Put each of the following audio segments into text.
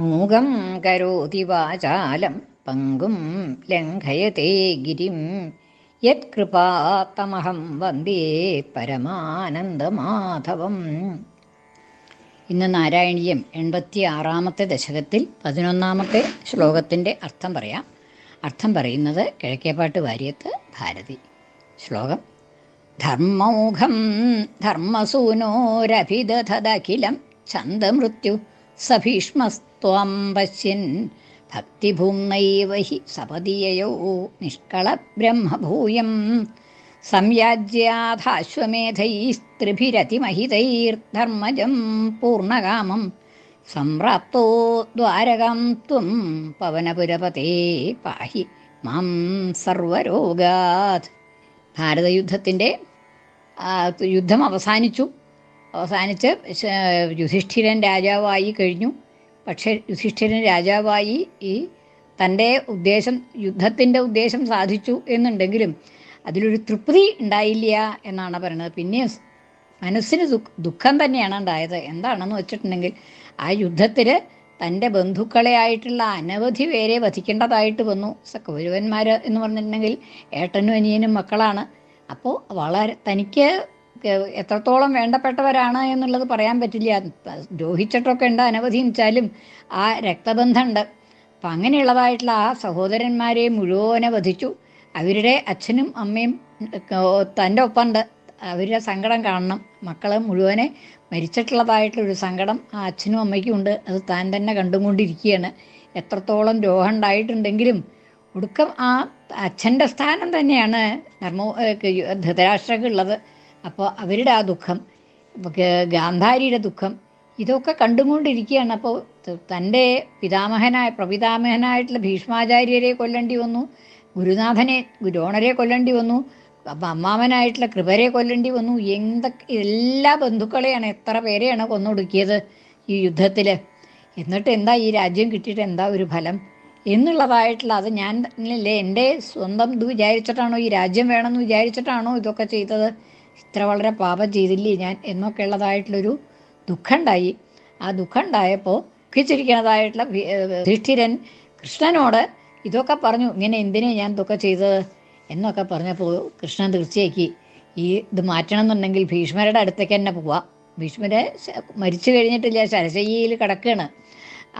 മൂകം കരോതി വാചാലം പങ്കും ലംഘയത്തെ ഗിരിം. യത്കൃപാത്തമഹം വന്ദേ പരമാനന്ദമാധവം. ഇന്ന് നാരായണീയം എൺപത്തി ആറാമത്തെ ദശകത്തിൽ പതിനൊന്നാമത്തെ ശ്ലോകത്തിന്റെ അർത്ഥം പറയാം. അർത്ഥം പറയുന്നത് വാര്യത്ത് ഭാരതി. ശ്ലോകം ധർമ്മൗഘം ധർമ്മസൂനോരഭിദധതഖിലം ഛന്ദമൃത്യു സഭീഷ്മസ്ത്വം പശ്യൻ. ഭക്തിഭൂംനൈവ ഹി സപതിയയോ നിഷ്കളബ്രഹ്മഭൂയം. സംയാജ്യാധാശ്വമേധൈസ്ത്രിഭിരതിമഹിതൈർധർമ്മജം പൂർണകാമം സംപ്രാപ്തോ ദ്വാരകാം ത്വം പവനപുരപതേ പാഹി മാം സർവരോഗാത്. ഭാരതയുദ്ധത്തിന്റെ യുദ്ധം അവസാനിച്ചു. അവസാനിച്ച് യുധിഷ്ഠിരൻ രാജാവായി കഴിഞ്ഞു. പക്ഷേ യുധിഷ്ഠിരൻ രാജാവായി ഈ തന്റെ ഉദ്ദേശം യുദ്ധത്തിന്റെ ഉദ്ദേശം സാധിച്ചു എന്നുണ്ടെങ്കിലും അതിലൊരു തൃപ്തി ഉണ്ടായില്ല എന്നാണ് പറയുന്നത്. പിന്നെ മനസ്സിന് ദുഃഖ തന്നെയാണ് ഉണ്ടായത്. എന്താണെന്ന് വെച്ചിട്ടുണ്ടെങ്കിൽ ആ യുദ്ധത്തിൽ തന്റെ ബന്ധുക്കളെ ആയിട്ടുള്ള അനവധി പേരെ വധിക്കേണ്ടതായിട്ട് വന്നു. കൗരവന്മാർ എന്ന് പറഞ്ഞിട്ടുണ്ടെങ്കിൽ ഏട്ടനും അനിയനും മക്കളാണ്. അപ്പോൾ വളരെ തനിക്ക് എത്രത്തോളം വേണ്ടപ്പെട്ടവരാണ് എന്നുള്ളത് പറയാൻ പറ്റില്ല. ദ്രോഹിച്ചിട്ടൊക്കെ ഉണ്ട് അനവധി വെച്ചാലും ആ രക്തബന്ധമുണ്ട്. അപ്പം അങ്ങനെയുള്ളതായിട്ടുള്ള ആ സഹോദരന്മാരെ മുഴുവനെ വധിച്ചു. അവരുടെ അച്ഛനും അമ്മയും തന്റെ ഒപ്പമുണ്ട്. അവരുടെ സങ്കടം കാണണം. മക്കൾ മുഴുവനെ മരിച്ചിട്ടുള്ളതായിട്ടുള്ളൊരു സങ്കടം ആ അച്ഛനും അമ്മയ്ക്കും ഉണ്ട്. അത് താൻ തന്നെ കണ്ടുകൊണ്ടിരിക്കുകയാണ്. എത്രത്തോളം ദ്രോഹം ഉണ്ടായിട്ടുണ്ടെങ്കിലും ഒടുക്കം ആ അച്ഛന്റെ സ്ഥാനം തന്നെയാണ് ധർമ്മ ധൃതരാഷ്ട്രക്കുള്ളത് അപ്പോൾ അവരുടെ ആ ദുഃഖം ഗാന്ധാരിയുടെ ദുഃഖം ഇതൊക്കെ കണ്ടുകൊണ്ടിരിക്കുകയാണ്. അപ്പോൾ തന്റെ പിതാമഹനായ പ്രപിതാമഹനായിട്ടുള്ള ഭീഷ്മാചാര്യരെ കൊല്ലേണ്ടി വന്നു ഗുരുനാഥനെ ഗുരോണരെ കൊല്ലേണ്ടി വന്നു അപ്പം അമ്മാവനായിട്ടുള്ള കൃപരെ കൊല്ലേണ്ടി വന്നു. എന്തൊക്കെ എല്ലാ ബന്ധുക്കളെയാണ് എത്ര പേരെയാണ് കൊന്നൊടുക്കിയത് ഈ യുദ്ധത്തിൽ എന്നിട്ട് എന്താ ഈ രാജ്യം കിട്ടിയിട്ട് എന്താ ഒരു ഫലം? എന്നുള്ളതായിട്ടുള്ള അത് ഞാൻ അല്ലേ എന്റെ സ്വന്തം ഇത് വിചാരിച്ചിട്ടാണോ ഈ രാജ്യം വേണമെന്ന് വിചാരിച്ചിട്ടാണോ ഇതൊക്കെ ചെയ്തത്? ഇത്ര വളരെ പാപം ചെയ്തില്ലേ ഞാൻ എന്നൊക്കെ ദുഃഖം ഉണ്ടായി ആ ദുഃഖം ഉണ്ടായപ്പോൾ ദുഃഖിച്ചിരിക്കുന്നതായിട്ടുള്ള ധിഷ്ഠിരൻ കൃഷ്ണനോട് ഇതൊക്കെ പറഞ്ഞു ഇങ്ങനെ എന്തിനാ ഞാൻ ഇതൊക്കെ ചെയ്തത്? എന്നൊക്കെ പറഞ്ഞപ്പോൾ കൃഷ്ണൻ തീർച്ചയാക്കി ഈ ഇത് മാറ്റണം എന്നുണ്ടെങ്കിൽ ഭീഷ്മരുടെ അടുത്തേക്ക് തന്നെ പോവാം. ഭീഷ്മരെ മരിച്ചു കഴിഞ്ഞിട്ടില്ല ശരശയ്യയിൽ കിടക്കുകയാണ്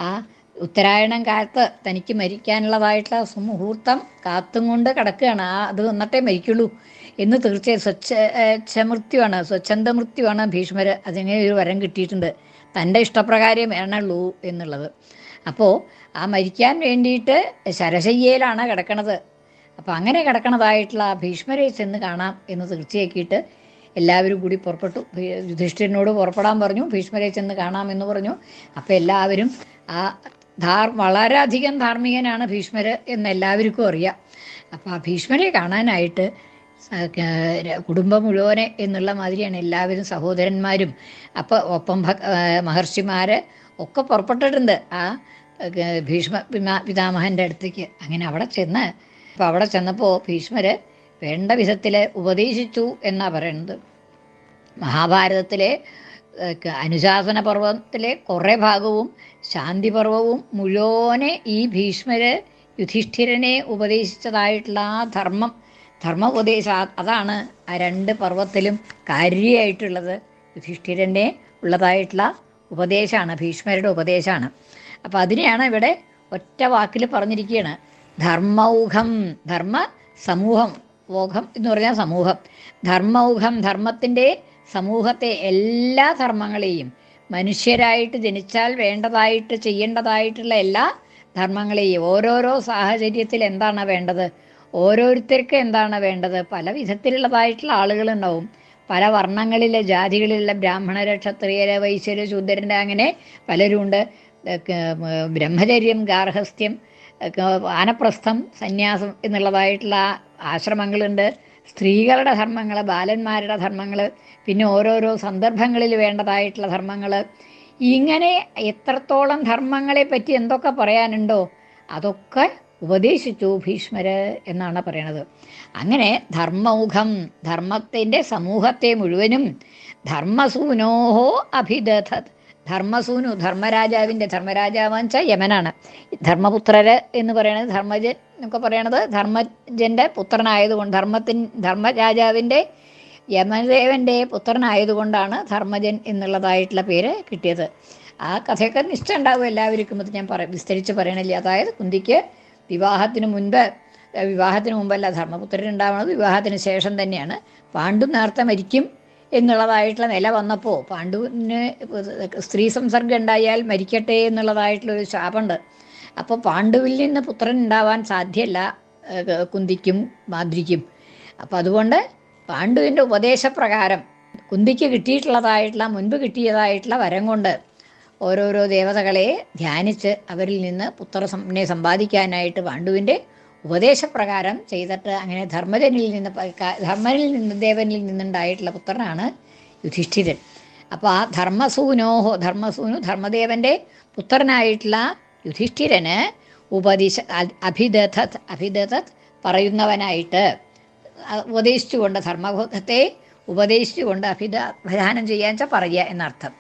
ആ ഉത്തരായണം കാലത്ത് തനിക്ക് മരിക്കാനുള്ളതായിട്ടുള്ള സുമുഹൂർത്തം കാത്തും കൊണ്ട് കിടക്കുകയാണ് ആ അത് വന്നിട്ടേ മരിക്കുള്ളൂ. എന്ന് തീർച്ചയായും സ്വച്ഛ മൃത്യുവാണ് സ്വച്ഛന്ത മൃത്യുവാണ് ഭീഷ്മര് അതിനെ ഒരു വരം കിട്ടിയിട്ടുണ്ട്. തന്റെ ഇഷ്ടപ്രകാരം വേണുള്ളൂ എന്നുള്ളത്. അപ്പോൾ ആ മരിക്കാൻ വേണ്ടിയിട്ട് ശരശയ്യയിലാണ് കിടക്കണത്. അപ്പോൾ അങ്ങനെ കിടക്കണതായിട്ടുള്ള ആ ഭീഷ്മരെ ചെന്ന് കാണാം എന്ന് തീർച്ചയാക്കിയിട്ട് എല്ലാവരും കൂടി പുറപ്പെട്ടു. യുധിഷ്ഠിരനോട് പുറപ്പെടാൻ പറഞ്ഞു ഭീഷ്മരെ ചെന്ന് കാണാം എന്ന് പറഞ്ഞു. അപ്പോൾ എല്ലാവരും ആ ധാർ വളരെയധികം ധാർമ്മികനാണ് ഭീഷ്മര് എന്ന് എല്ലാവർക്കും അറിയാം. അപ്പോൾ ആ ഭീഷ്മരെ കാണാനായിട്ട് കുടുംബം മുഴുവനെ എന്നുള്ള മാതിരിയാണ് എല്ലാവരും സഹോദരന്മാരും. അപ്പോൾ ഒപ്പം മഹർഷിമാർ ഒക്കെ പുറപ്പെട്ടിട്ടുണ്ട്. ആ ഭീഷ്മ പിതാമഹന്റെ അടുത്തേക്ക്. അങ്ങനെ അവിടെ ചെന്ന് അപ്പോൾ അവിടെ ചെന്നപ്പോൾ ഭീഷ്മര് വേണ്ട വിധത്തിൽ ഉപദേശിച്ചു എന്നാ പറയുന്നത് മഹാഭാരതത്തിലെ അനുശാസന പർവത്തിലെ കുറേ ഭാഗവും ശാന്തി പർവവും മുഴുവനെ ഈ ഭീഷ്മര് യുധിഷ്ഠിരനെ ഉപദേശിച്ചതായിട്ടുള്ള ആ ധർമ്മം ധർമ്മോപദേശ അതാണ് ആ രണ്ട് പർവത്തിലും കാര്യമായിട്ടുള്ളത് യുധിഷ്ഠിരന്റെ ഉള്ളതായിട്ടുള്ള ഉപദേശമാണ് ഭീഷ്മരുടെ ഉപദേശമാണ് അപ്പോൾ അതിനെയാണ് ഇവിടെ ഒറ്റ വാക്കിൽ പറഞ്ഞിരിക്കുകയാണ് ധർമ്മൗഘം ധർമ്മ സമൂഹം ഓഘം എന്ന് പറഞ്ഞാൽ സമൂഹം. ധർമ്മൗഘം ധർമ്മത്തിന്റെ സമൂഹത്തെ എല്ലാ ധർമ്മങ്ങളെയും മനുഷ്യരായിട്ട് ജനിച്ചാൽ വേണ്ടതായിട്ട് ചെയ്യേണ്ടതായിട്ടുള്ള എല്ലാ ധർമ്മങ്ങളെയും ഓരോരോ സാഹചര്യത്തിൽ എന്താണ് വേണ്ടത്? ഓരോരുത്തർക്ക് എന്താണ് വേണ്ടത്? പല വിധത്തിലുള്ളതായിട്ടുള്ള ആളുകളുണ്ടാവും. പല വർണങ്ങളിലെ ജാതികളിലുള്ള ബ്രാഹ്മണര് ക്ഷത്രിയര് വൈശ്യര് ശൂദ്രന്റെ അങ്ങനെ പലരുമുണ്ട് ബ്രഹ്മചര്യം ഗാർഹസ്ഥ്യം ആനപ്രസ്ഥം സന്യാസം എന്നുള്ളതായിട്ടുള്ള ആശ്രമങ്ങളുണ്ട്. സ്ത്രീകളുടെ ധർമ്മങ്ങൾ ബാലന്മാരുടെ ധർമ്മങ്ങൾ പിന്നെ ഓരോരോ സന്ദർഭങ്ങളിൽ വേണ്ടതായിട്ടുള്ള ധർമ്മങ്ങൾ ഇങ്ങനെ എത്രത്തോളം ധർമ്മങ്ങളെ പറ്റി എന്തൊക്കെ പറയാനുണ്ടോ അതൊക്കെ ഉപദേശിച്ചു ഭീഷ്മര് എന്നാണ് പറയണത്. അങ്ങനെ ധർമ്മമുഖം ധർമ്മത്തിന്റെ സമൂഹത്തെ മുഴുവനും ധർമ്മസൂനോഹോ അഭിദധ ധർമ്മസൂനു ധർമ്മരാജാവിന്റെ ധർമ്മരാജാവാൻ യമനാണ്. ധർമ്മപുത്രര് എന്ന് പറയുന്നത് ധർമ്മജൻ എന്നൊക്കെ പറയണത് ധർമ്മജന്റെ പുത്രനായതുകൊണ്ട് ധർമ്മത്തിൻ ധർമ്മരാജാവിന്റെ യമദേവന്റെ പുത്രനായതുകൊണ്ടാണ് ധർമ്മജൻ എന്നുള്ളതായിട്ടുള്ള പേര് കിട്ടിയത്. ആ കഥയൊക്കെ നിശ്ചയം ഉണ്ടാവും എല്ലാവർക്കും അത് ഞാൻ പറ വിസ്തരിച്ച് പറയണില്ല. അതായത് കുന്തിക്ക് വിവാഹത്തിന് മുൻപ് വിവാഹത്തിന് മുമ്പല്ല ധർമ്മപുത്രൻ ഉണ്ടാവുന്നത് വിവാഹത്തിന് ശേഷം തന്നെയാണ്. പാണ്ഡു നേരത്തെ മരിക്കും എന്നുള്ളതായിട്ടുള്ള നില വന്നപ്പോൾ പാണ്ഡുവിന് സ്ത്രീ സംസർഗം ഉണ്ടായാൽ മരിക്കട്ടെ എന്നുള്ളതായിട്ടുള്ളൊരു ശാപമുണ്ട്. അപ്പോൾ പാണ്ഡുവിൽ നിന്ന് പുത്രൻ ഉണ്ടാവാൻ സാധ്യമല്ല കുന്തിക്കും മാദ്രിക്കും അപ്പോൾ അതുകൊണ്ട് പാണ്ഡുവിന്റെ ഉപദേശപ്രകാരം കുന്തിക്ക് കിട്ടിയിട്ടുള്ളതായിട്ടുള്ള മുൻപ് കിട്ടിയതായിട്ടുള്ള വരം കൊണ്ട് ഓരോരോ ദേവതകളെ ധ്യാനിച്ച് അവരിൽ നിന്ന് പുത്രനെ സമ്പാദിക്കാനായിട്ട് പാണ്ഡുവിന്റെ ഉപദേശപ്രകാരം ചെയ്തിട്ട് അങ്ങനെ ധർമ്മജനിൽ നിന്ന് ധർമ്മനിൽ നിന്ന് ദേവനിൽ നിന്നുണ്ടായിട്ടുള്ള പുത്രനാണ് യുധിഷ്ഠിരൻ. അപ്പോൾ ആ ധർമ്മസൂനോഹോ ധർമ്മസൂനു ധർമ്മദേവന്റെ പുത്രനായിട്ടുള്ള യുധിഷ്ഠിരന് ഉപദേശ അ- അഭിദധത് അഭിദധത് പറയുന്നവനായിട്ട് ഉപദേശിച്ചുകൊണ്ട് ധർമ്മബോധത്തെ ഉപദേശിച്ചുകൊണ്ട് അഭിദ അഭിധാനം ചെയ്യാൻ വെച്ചാൽ പറയുക എന്നർത്ഥം.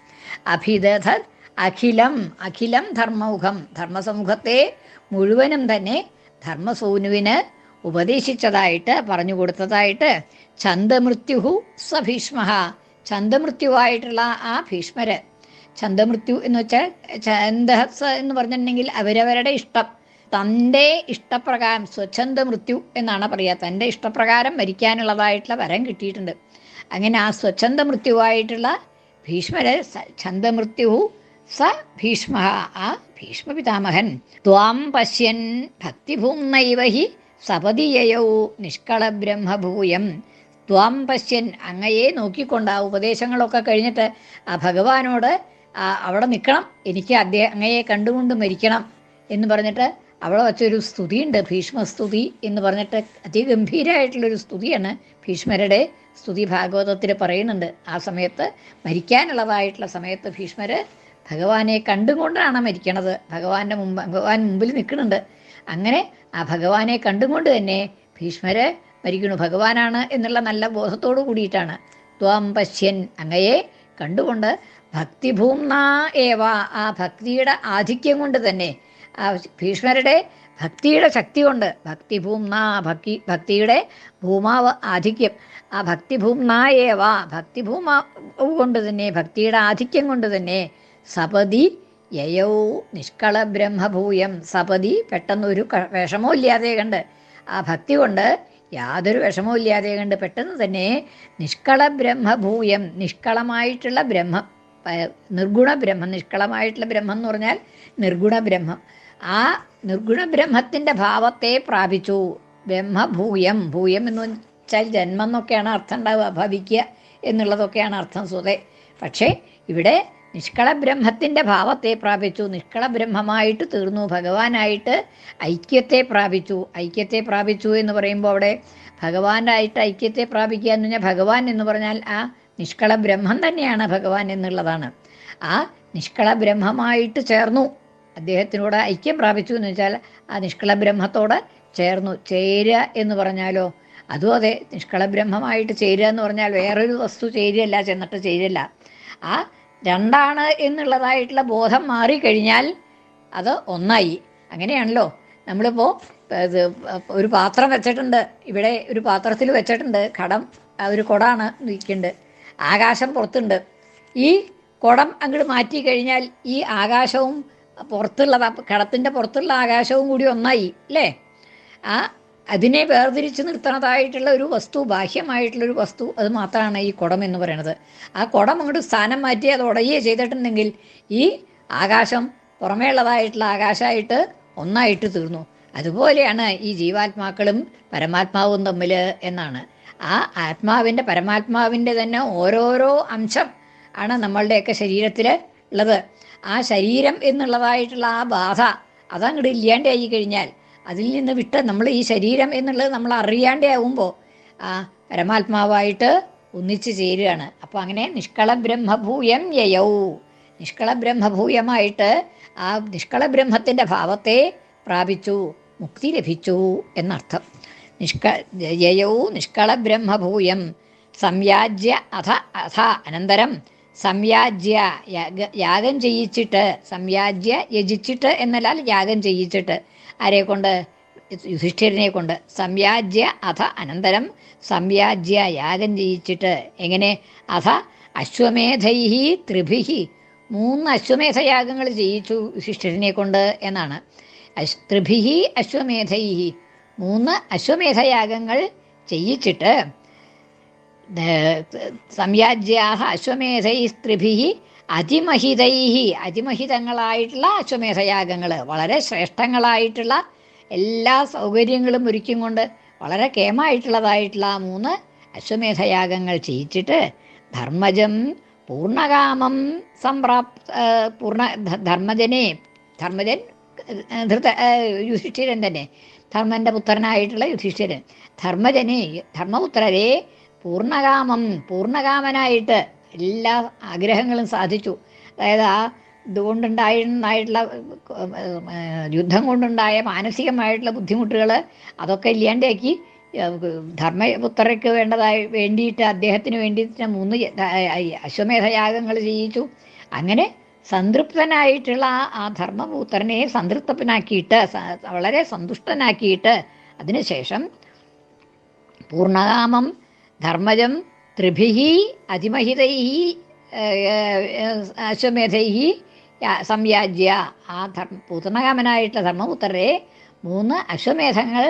അഭിദധത് അഖിലം അഖിലം ധർമ്മമുഖം. ധർമ്മസമൂഹത്തെ മുഴുവനും തന്നെ ധർമ്മസൂനുവിന് ഉപദേശിച്ചതായിട്ട് പറഞ്ഞു കൊടുത്തതായിട്ട് ചന്ദമൃത്യുഹു സഭീഷ്മ ചന്ദമൃത്യുവായിട്ടുള്ള ആ ഭീഷ്മര് ചന്ദമൃത്യു എന്ന് വെച്ചാൽ ചന്ദഹസ് എന്ന് പറഞ്ഞിട്ടുണ്ടെങ്കിൽ അവരവരുടെ ഇഷ്ടം. തന്റെ ഇഷ്ടപ്രകാരം സ്വച്ഛന്ത മൃത്യു എന്നാണ് പറയുക. തന്റെ ഇഷ്ടപ്രകാരം മരിക്കാനുള്ളതായിട്ടുള്ള വരം കിട്ടിയിട്ടുണ്ട്. അങ്ങനെ ആ സ്വച്ഛന്ത മൃത്യുവായിട്ടുള്ള ഭീഷ്മര് ഛന്ദമൃത്യു സ ഭീഷ്മ ആ ഭീഷ്മപിതാമഹൻ ത്വാം പശ്യൻ ഭക്തിഭൂംനൈവ ഹി സപതിയയൗ നിഷ്കളബ്രഹ്മഭൂയം ത്വാം പശ്യൻ അങ്ങയെ നോക്കിക്കൊണ്ട് ആ ഉപദേശങ്ങളൊക്കെ കഴിഞ്ഞിട്ട് ആ ഭഗവാനോട് അവിടെ നിൽക്കണം. എനിക്ക് അദ്ദേഹം അങ്ങയെ കണ്ടുകൊണ്ട് മരിക്കണം. എന്ന് പറഞ്ഞിട്ട് അവിടെ വച്ചൊരു സ്തുതിയുണ്ട് ഭീഷ്മസ്തുതി എന്ന് പറഞ്ഞിട്ട് അതിഗംഭീരമായിട്ടുള്ളൊരു സ്തുതിയാണ് ഭീഷ്മരുടെ സ്തുതി ഭാഗവതത്തിൽ പറയുന്നുണ്ട്. ആ സമയത്ത് മരിക്കാനുള്ളതായിട്ടുള്ള സമയത്ത് ഭീഷ്മര് ഭഗവാനെ കണ്ടുകൊണ്ടാണ് മരിക്കണത്. ഭഗവാന്റെ മുമ്പ് ഭഗവാൻ മുമ്പിൽ നിൽക്കുന്നുണ്ട്. അങ്ങനെ ആ ഭഗവാനെ കണ്ടുകൊണ്ട് തന്നെ ഭീഷ്മര് മരിക്കണു ഭഗവാനാണ് എന്നുള്ള നല്ല ബോധത്തോടു കൂടിയിട്ടാണ്. ത്വാം പശ്യൻ. അങ്ങയെ കണ്ടുകൊണ്ട് ഭക്തിഭൂംന ഏവ. ആ ഭക്തിയുടെ ആധിക്യം കൊണ്ട് തന്നെ ആ ഭീഷ്മരുടെ ഭക്തിയുടെ ശക്തി കൊണ്ട് ഭക്തിഭൂംന ഭക്തി ഭക്തിയുടെ ഭൂമാവ് ആധിക്യം. ആ ഭക്തിഭൂംന ഏവ. ഭക്തിഭൂമാവ് കൊണ്ട് തന്നെ ഭക്തിയുടെ ആധിക്യം കൊണ്ട് തന്നെ സപതി യയോ നിഷ്കള ബ്രഹ്മഭൂയം സപതി പെട്ടെന്നൊരു വിഷമവും ഇല്ലാതെ കണ്ട്. ആ ഭക്തി കൊണ്ട് യാതൊരു വിഷമവും ഇല്ലാതെ കണ്ട് പെട്ടെന്ന് തന്നെ നിഷ്കള ബ്രഹ്മഭൂയം നിഷ്കളമായിട്ടുള്ള ബ്രഹ്മം നിർഗുണ ബ്രഹ്മം നിഷ്കളമായിട്ടുള്ള ബ്രഹ്മം എന്ന് പറഞ്ഞാൽ നിർഗുണ ബ്രഹ്മം. ആ നിർഗുണ ബ്രഹ്മത്തിന്റെ ഭാവത്തെ പ്രാപിച്ചു. ബ്രഹ്മഭൂയം. ഭൂയം എന്ന് വെച്ചാൽ ജന്മം എന്നൊക്കെയാണ് അർത്ഥം ഉണ്ടാവുക ഭവിക്കുക എന്നുള്ളതൊക്കെയാണ് അർത്ഥം. സുതേ പക്ഷേ ഇവിടെ നിഷ്കള ബ്രഹ്മത്തിന്റെ ഭാവത്തെ പ്രാപിച്ചു. നിഷ്കള ബ്രഹ്മമായിട്ട് തീർന്നു. ഭഗവാനായിട്ട് ഐക്യത്തെ പ്രാപിച്ചു. ഐക്യത്തെ പ്രാപിച്ചു എന്ന് പറയുമ്പോൾ അവിടെ ഭഗവാനായിട്ട് ഐക്യത്തെ പ്രാപിക്കുക എന്ന് പറഞ്ഞാൽ ഭഗവാൻ എന്ന് പറഞ്ഞാൽ ആ നിഷ്കള ബ്രഹ്മം തന്നെയാണ് ഭഗവാൻ എന്നുള്ളതാണ്. ആ നിഷ്കള ബ്രഹ്മമായിട്ട് ചേർന്നു. അദ്ദേഹത്തിനോട് ഐക്യം പ്രാപിച്ചു എന്ന് വെച്ചാൽ ആ നിഷ്കള ബ്രഹ്മത്തോട് ചേർന്നു. ചേരുക എന്ന് പറഞ്ഞാലോ? അതും അതെ. നിഷ്കള ബ്രഹ്മമായിട്ട് ചേരുക എന്ന് പറഞ്ഞാൽ വേറൊരു വസ്തു ചേരുകയല്ല ചെന്നിട്ട് ചേരില്ല ആ രണ്ടാണ് എന്നുള്ളതായിട്ടുള്ള ബോധം മാറിക്കഴിഞ്ഞാൽ അത് ഒന്നായി. അങ്ങനെയാണല്ലോ. നമ്മളിപ്പോൾ ഇത് ഒരു പാത്രം വെച്ചിട്ടുണ്ട്. ഇവിടെ ഒരു പാത്രത്തിൽ വെച്ചിട്ടുണ്ട്. കടം ഒരു കുടമാണ് നിൽക്കുന്നുണ്ട് ആകാശം പുറത്തുണ്ട്. ഈ കുടം അങ്ങോട്ട് മാറ്റി കഴിഞ്ഞാൽ ഈ ആകാശവും പുറത്തുള്ള കടത്തിന്റെ പുറത്തുള്ള ആകാശവും കൂടി ഒന്നായി അല്ലേ? ആ അതിനെ വേർതിരിച്ച് നിർത്തണതായിട്ടുള്ള ഒരു വസ്തു ബാഹ്യമായിട്ടുള്ള ഒരു വസ്തു അത് മാത്രമാണ് ഈ കുടം എന്ന് പറയുന്നത്. ആ കുടം അങ്ങോട്ട് സ്ഥാനം മാറ്റി അത് ഉടയുകയോ ചെയ്തിട്ടുണ്ടെങ്കിൽ ഈ ആകാശം പുറമേയുള്ളതായിട്ടുള്ള ആകാശമായിട്ട് ഒന്നായിട്ട് തീർന്നു. അതുപോലെയാണ് ഈ ജീവാത്മാക്കളും പരമാത്മാവും തമ്മിൽ എന്നാണ്. ആ ആത്മാവിന്റെ പരമാത്മാവിന്റെ തന്നെ ഓരോരോ അംശം ആണ് നമ്മളുടെയൊക്കെ ശരീരത്തിൽ ഉള്ളത്. ആ ശരീരം എന്നുള്ളതായിട്ടുള്ള ആ ബാധ അതങ്ങോട്ട് ഇല്ലാണ്ടായി കഴിഞ്ഞാൽ അതിൽ നിന്ന് വിട്ട് നമ്മൾ ഈ ശരീരം എന്നുള്ളത് നമ്മൾ അറിയാണ്ടേ ആവുമ്പോൾ ആ പരമാത്മാവായിട്ട് ഒന്നിച്ചു ചേരുകയാണ്. അപ്പോൾ അങ്ങനെ നിഷ്കള ബ്രഹ്മഭൂയം യയൗ. നിഷ്കള ബ്രഹ്മഭൂയമായിട്ട് ആ നിഷ്കള ബ്രഹ്മത്തിന്റെ ഭാവത്തെ പ്രാപിച്ചു മുക്തി ലഭിച്ചു എന്നർത്ഥം. നിഷ്ക യയൗ നിഷ്കള ബ്രഹ്മഭൂയം സംയാജ്യ അഥ അഥ അനന്തരം സംയാജ്യ യാഗം ചെയ്യിച്ചിട്ട് സംയാജ്യ യജിച്ചിട്ട് എന്നല്ലാൽ യാഗം ചെയ്യിച്ചിട്ട് ആരെ കൊണ്ട്? യുധിഷ്ഠിരനെ കൊണ്ട്. സംയാജ്യ അഥ അനന്തരം. സംയാജ്യ യാഗം ചെയ്യിച്ചിട്ട് എങ്ങനെ? അഥ അശ്വമേധൈഹി ത്രിഭിഹി. മൂന്ന് അശ്വമേധയാഗങ്ങൾ ചെയ്യിച്ചു യുധിഷ്ഠിരനെ കൊണ്ട് എന്നാണ്. ത്രിഭിഹി അശ്വമേധൈഹി. മൂന്ന് അശ്വമേധയാഗങ്ങൾ ചെയ്യിച്ചിട്ട് സംയാജ്യാഹ അശ്വമേധൈ സ്ത്രിഭി അതിമഹിതൈ അതിമഹിതങ്ങളായിട്ടുള്ള അശ്വമേധയാഗങ്ങൾ വളരെ ശ്രേഷ്ഠങ്ങളായിട്ടുള്ള എല്ലാ സൗകര്യങ്ങളും ഒരുക്കും കൊണ്ട് വളരെ കേമായിട്ടുള്ളതായിട്ടുള്ള ആ മൂന്ന് അശ്വമേധയാഗങ്ങൾ ചെയ്യിച്ചിട്ട് ധർമ്മജം പൂർണകാമം സംപ്രാപ് പൂർണ ധർമ്മജനെ ധർമ്മജൻ ധൃത യുധിഷ്ഠിരൻ തന്നെ ധർമ്മന്റെ പുത്രനായിട്ടുള്ള യുധിഷ്ഠിരൻ ധർമ്മജനെ ധർമ്മപുത്രരെ പൂർണകാമം പൂർണകാമനായിട്ട് എല്ലാ ആഗ്രഹങ്ങളും സാധിച്ചു. അതായത് ആ ഇതുകൊണ്ടുണ്ടായിരുന്നായിട്ടുള്ള യുദ്ധം കൊണ്ടുണ്ടായ മാനസികമായിട്ടുള്ള ബുദ്ധിമുട്ടുകൾ അതൊക്കെ ഇല്ലാണ്ടാക്കി ധർമ്മപുത്രയ്ക്ക് വേണ്ടതായി വേണ്ടിയിട്ട് അദ്ദേഹത്തിന് വേണ്ടിയിട്ട് മൂന്ന് അശ്വമേധയാഗങ്ങൾ ചെയ്യിച്ചു. അങ്ങനെ സംതൃപ്തനായിട്ടുള്ള ആ ധർമ്മപുത്രനെ സംതൃപ്തനാക്കിയിട്ട് വളരെ സന്തുഷ്ടനാക്കിയിട്ട് അതിനുശേഷം പൂർണകാമം ധർമ്മജം ത്രിഭിഹി അതിമഹിതൈ അശ്വമേധൈ സംയാജ്യ. ആ ധർമ്മ പൂർണകാമനായിട്ടുള്ള ധർമ്മപുത്രരെ മൂന്ന് അശ്വമേധങ്ങൾ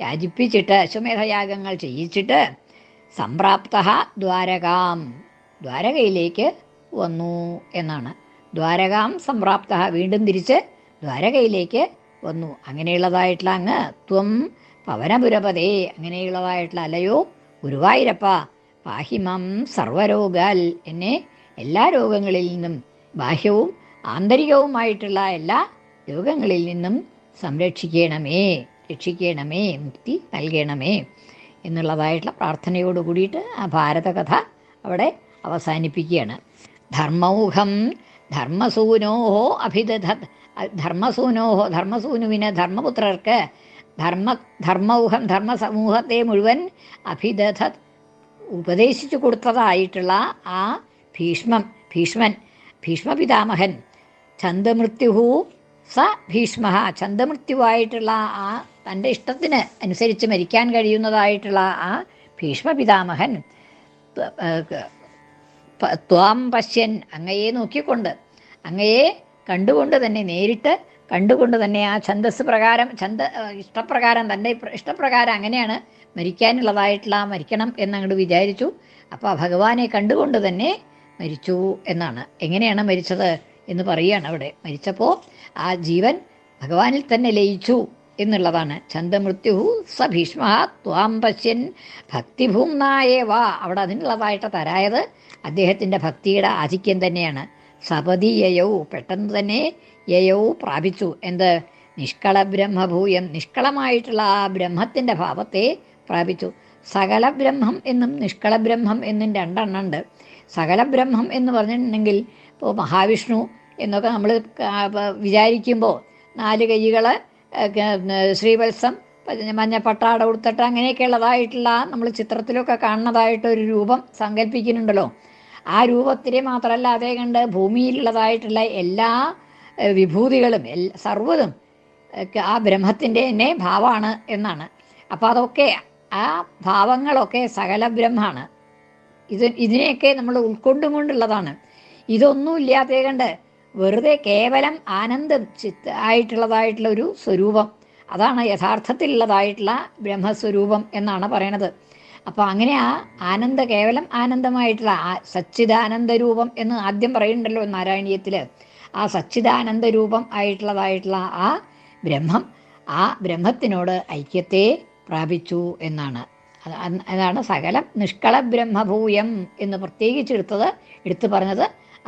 യാചിപ്പിച്ചിട്ട് അശ്വമേധയാഗങ്ങൾ ചെയ്യിച്ചിട്ട് സംപ്രാപ്ത ദ്വാരകാം. ദ്വാരകയിലേക്ക് വന്നു എന്നാണ്. ദ്വാരകാം സംപ്രാപ്ത വീണ്ടും തിരിച്ച് ദ്വാരകയിലേക്ക് വന്നു. അങ്ങനെയുള്ളതായിട്ടുള്ള അങ്ങ് ത്വം പവനപുരപതേ അങ്ങനെയുള്ളതായിട്ടുള്ള അല്ലയോ ഗുരുവായൂരപ്പ. പാഹിമം സർവരോഗാൽ എന്നെ എല്ലാ രോഗങ്ങളിൽ നിന്നും ബാഹ്യവും ആന്തരികവുമായിട്ടുള്ള എല്ലാ രോഗങ്ങളിൽ നിന്നും സംരക്ഷിക്കണമേ രക്ഷിക്കണമേ മുക്തി നൽകണമേ എന്നുള്ളതായിട്ടുള്ള പ്രാർത്ഥനയോട് കൂടിയിട്ട് ആ ഭാരതകഥ അവിടെ അവസാനിപ്പിക്കുകയാണ്. ധർമ്മൗഹം ധർമ്മസൂനോഹോ അഭിദധ ധർമ്മസൂനോഹോ ധർമ്മസൂനുവിന് ധർമ്മപുത്രർക്ക് ധർമ്മ ധർമ്മൗഹം ധർമ്മസമൂഹത്തെ മുഴുവൻ അഭിദധ ഉപദേശിച്ചു കൊടുത്തതായിട്ടുള്ള ആ ഭീഷ്മം ഭീഷ്മൻ ഭീഷ്മപിതാമഹൻ. ഛന്ദമൃത്യുഹു സ ഭീഷ്മ. ഛന്ദമൃത്യുവായിട്ടുള്ള ആ തന്റെ ഇഷ്ടത്തിന് അനുസരിച്ച് മരിക്കാൻ കഴിയുന്നതായിട്ടുള്ള ആ ഭീഷ്മപിതാമഹൻ ത്വ- പശ്യൻ അങ്ങയെ നോക്കിക്കൊണ്ട് അങ്ങയെ കണ്ടുകൊണ്ട് തന്നെ നേരിട്ട് കണ്ടുകൊണ്ട് തന്നെ ആ ഛന്ദസ് പ്രകാരം ഛന്ദ ഇഷ്ടപ്രകാരം തന്റെ ഇഷ്ടപ്രകാരം അങ്ങനെയാണ് മരിക്കാനുള്ളതായിട്ടുള്ള മരിക്കണം എന്നങ്ങോട്ട് വിചാരിച്ചു. അപ്പോൾ ഭഗവാനെ കണ്ടുകൊണ്ട് തന്നെ മരിച്ചു എന്നാണ്. എങ്ങനെയാണ് മരിച്ചത് എന്ന് പറയുകയാണ് അവിടെ. മരിച്ചപ്പോൾ ആ ജീവൻ ഭഗവാനിൽ തന്നെ ലയിച്ചു എന്നുള്ളതാണ്. ചന്ദമൃത്യു സ ഭീഷ്മ ത്വാം പശ്യൻ ഭക്തിഭൂംനായേവ അവിടെ അതിനുള്ളതായിട്ട് തരായത് അദ്ദേഹത്തിന്റെ ഭക്തിയുടെ ആധിക്യം തന്നെയാണ്. സപതി യയൗ പെട്ടെന്ന് തന്നെ യയൗ പ്രാപിച്ചു. എന്ത്? നിഷ്കള ബ്രഹ്മഭൂയം നിഷ്കളമായിട്ടുള്ള ആ ബ്രഹ്മത്തിന്റെ ഭാവത്തെ പ്രാപിച്ചു. സകല ബ്രഹ്മം എന്നും നിഷ്കള ബ്രഹ്മം എന്നും രണ്ടെണ്ണമുണ്ട് സകല ബ്രഹ്മം എന്ന് പറഞ്ഞിട്ടുണ്ടെങ്കിൽ ഇപ്പോൾ മഹാവിഷ്ണു എന്നൊക്കെ നമ്മൾ വിചാരിക്കുമ്പോൾ നാല് കൈകൾ ശ്രീവത്സം മഞ്ഞപ്പട്ടാട മഞ്ഞ പട്ടാട ഉടുത്തിട്ട് അങ്ങനെയൊക്കെയുള്ളതായിട്ടുള്ള നമ്മൾ ചിത്രത്തിലൊക്കെ കാണുന്നതായിട്ട് ഒരു രൂപം സങ്കല്പിക്കുന്നുണ്ടല്ലോ. ആ രൂപത്തിനെ മാത്രമല്ല അതേ കണ്ട് ഭൂമിയിലുള്ളതായിട്ടുള്ള എല്ലാ വിഭൂതികളും എല്ലാ സർവതും ആ ബ്രഹ്മത്തിന്റെ തന്നെ ഭാവമാണ് എന്നാണ്. അപ്പോൾ അതൊക്കെ ആ ഭാവങ്ങളൊക്കെ സകല ബ്രഹ്മാണ്. ഇത് ഇതിനെയൊക്കെ നമ്മൾ ഉൾക്കൊണ്ടും കൊണ്ടുള്ളതാണ്. ഇതൊന്നും ഇല്ലാത്തേ കണ്ട് വെറുതെ കേവലം ആനന്ദം ചിത്ത ആയിട്ടുള്ളതായിട്ടുള്ള ഒരു സ്വരൂപം. അതാണ് യഥാർത്ഥത്തിലുള്ളതായിട്ടുള്ള ബ്രഹ്മസ്വരൂപം എന്നാണ് പറയണത്. അപ്പോൾ അങ്ങനെ ആ ആനന്ദ കേവലം ആനന്ദമായിട്ടുള്ള ആ സച്ചിദാനന്ദ രൂപം എന്ന് ആദ്യം പറയുന്നുണ്ടല്ലോ നാരായണീയത്തിൽ ആ സച്ചിദാനന്ദ രൂപം ആയിട്ടുള്ളതായിട്ടുള്ള ആ ബ്രഹ്മം ആ ബ്രഹ്മത്തിനോട് ഐക്യത്തെ പ്രാപിച്ചു എന്നാണ്. അതാണ് സകലം നിഷ്കള ബ്രഹ്മഭൂയം എന്ന് പ്രത്യേകിച്ച് എടുത്തത് എടുത്തു പറഞ്ഞത്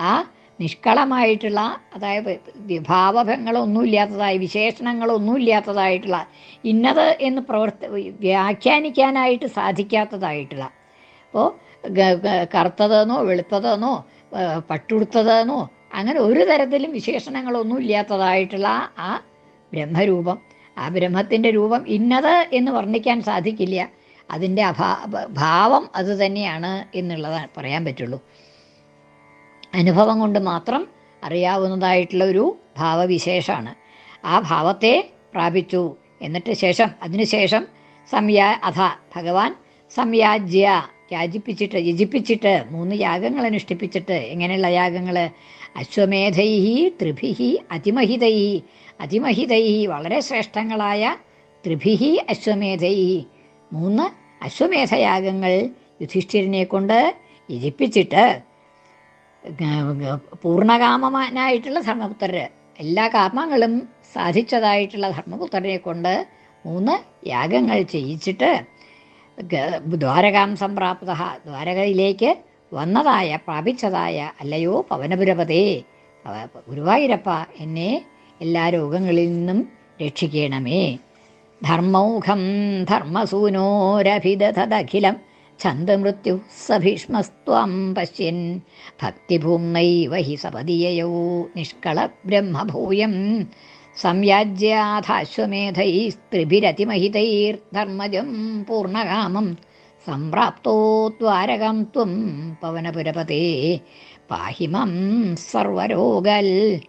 ആ നിഷ്കളമായിട്ടുള്ള അതായത് വിഭാവങ്ങളൊന്നുമില്ലാത്തതായി വിശേഷണങ്ങളൊന്നുമില്ലാത്തതായിട്ടുള്ള വിശേഷണങ്ങളൊന്നും ഇന്നത് എന്ന് പ്രവർത്തി വ്യാഖ്യാനിക്കാനായിട്ട് സാധിക്കാത്തതായിട്ടുള്ള. അപ്പോൾ കറുത്തതെന്നോ വെളുത്തതെന്നോ പട്ടുടുത്തതെന്നോ അങ്ങനെ ഒരു തരത്തിലും വിശേഷണങ്ങളൊന്നുമില്ലാത്തതായിട്ടുള്ള ആ ബ്രഹ്മരൂപം. ആ ബ്രഹ്മത്തിന്റെ രൂപം ഇന്നത് എന്ന് വർണിക്കാൻ സാധിക്കില്ല. അതിന്റെ അഭാ ഭാവം അത് തന്നെയാണ് എന്നുള്ളതാണ് പറയാൻ പറ്റുള്ളൂ. അനുഭവം കൊണ്ട് മാത്രം അറിയാവുന്നതായിട്ടുള്ള ഒരു ഭാവവിശേഷമാണ്. ആ ഭാവത്തെ പ്രാപിച്ചു. എന്നിട്ട് ശേഷം അതിനുശേഷം സംയാ അഥ ഭഗവാൻ സംയാജ്യ യാചിപ്പിച്ചിട്ട് യജിപ്പിച്ചിട്ട് മൂന്ന് യാഗങ്ങൾ അനുഷ്ഠിപ്പിച്ചിട്ട് എങ്ങനെയുള്ള യാഗങ്ങൾ അശ്വമേധൈ ത്രിഭിഹി അതിമഹിതൈഹി അതിമഹിതൈഹി വളരെ ശ്രേഷ്ഠങ്ങളായ ത്രിഭിഹി അശ്വമേധൈ. മൂന്ന് അശ്വമേധയാഗങ്ങൾ യുധിഷ്ഠിരനെ കൊണ്ട് ഗ- പൂർണകാമനായിട്ടുള്ള ധർമ്മപുത്രര് എല്ലാ കാമങ്ങളും സാധിച്ചതായിട്ടുള്ള ധർമ്മപുത്രനെ കൊണ്ട് മൂന്ന് യാഗങ്ങൾ ചെയ്യിച്ചിട്ട് ദ്വാരകാം സംപ്രാപ്ത. ദ്വാരകയിലേക്ക് വന്നതായ പ്രാപിച്ചതായ അല്ലയോ പവനപുരപതേ പവ- ഗുരുവായൂരപ്പ എന്നെ എല്ലാ രോഗങ്ങളിൽ നിന്നും രക്ഷിക്കണമേ. ധർമ്മൗഖം ധർമ്മസൂനോരഭിതഖിലം ഛന്ദമൃത്യു സഭീഷ്മസ്ത്വം പശ്യൻ. ഭക്തിഭൂമ്നൈവ ഹി സപതിയയോ നിഷ്കള ബ്രഹ്മഭൂയം. സംയാജ്യാധാശ്വമേധൈസ്ത്രിഭിരതിമഹിതൈർധർമ്മജം പൂർണകാമം സംപ്രാപ്തോ ദ്വാരകം ത്വം പവനപുരപതേ. പാഹിമം സർവരോഗൽ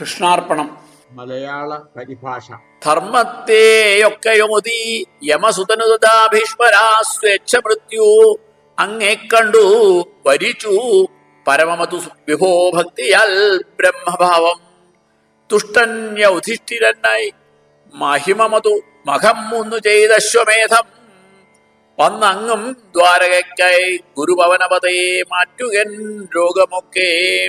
കൃഷ്ണാർപ്പണം. മലയാള പരിഭാഷ. ധർമ്മത്തെയൊക്കെയോതി യമസുതനുദാ ഭീഷ്മരാ സ്വേച്ഛ മൃത്യു. അങ്ങേ കണ്ടു വരിച്ചു. പരമമതു വിഭോ ഭക്തിയാൽ ബ്രഹ്മഭാവം. തുഷ്ടൻ യൗധിഷ്ഠിരനായി മഹിമമതു മഖം മുന്നു ചെയ്ത അശ്വമേധം. വന്നങ്ങും ദ്വാരകയ്ക്കായി ഗുരുഭവനപതയെ മാറ്റുകൻ രോഗമൊക്കെ.